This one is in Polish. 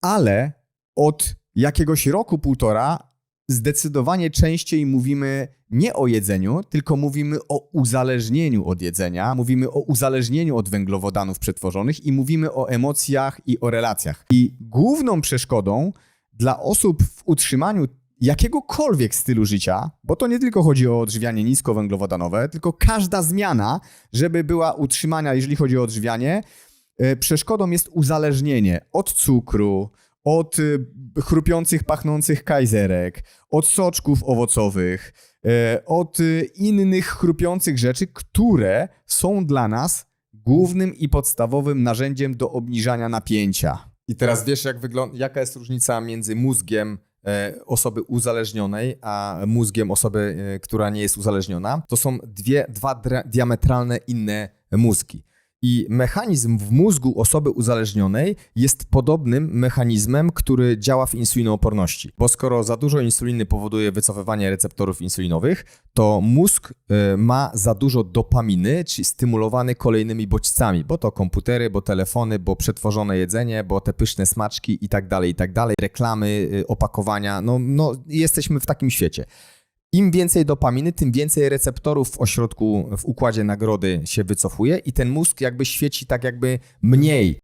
ale od jakiegoś roku, półtora zdecydowanie częściej mówimy nie o jedzeniu, tylko mówimy o uzależnieniu od jedzenia, mówimy o uzależnieniu od węglowodanów przetworzonych i mówimy o emocjach i o relacjach. I główną przeszkodą dla osób w utrzymaniu jakiegokolwiek stylu życia, bo to nie tylko chodzi o odżywianie niskowęglowodanowe, tylko każda zmiana, żeby była utrzymania, jeżeli chodzi o odżywianie, przeszkodą jest uzależnienie od cukru, od y, chrupiących, pachnących kajzerek, od soczków owocowych, e, od y, innych chrupiących rzeczy, które są dla nas głównym i podstawowym narzędziem do obniżania napięcia. I teraz wiesz, jak wygląda, jaka jest różnica między mózgiem e, osoby uzależnionej, a mózgiem osoby, e, która nie jest uzależniona? To są dwie, dwa diametralne inne mózgi. I mechanizm w mózgu osoby uzależnionej jest podobnym mechanizmem, który działa w insulinooporności. Bo skoro za dużo insuliny powoduje wycofywanie receptorów insulinowych, to mózg y, ma za dużo dopaminy, czyli stymulowany kolejnymi bodźcami, bo to komputery, bo telefony, bo przetworzone jedzenie, bo te pyszne smaczki i tak dalej, i tak dalej, reklamy, y, opakowania, no, no jesteśmy w takim świecie. Im więcej dopaminy, tym więcej receptorów w ośrodku, w układzie nagrody się wycofuje i ten mózg jakby świeci tak jakby mniej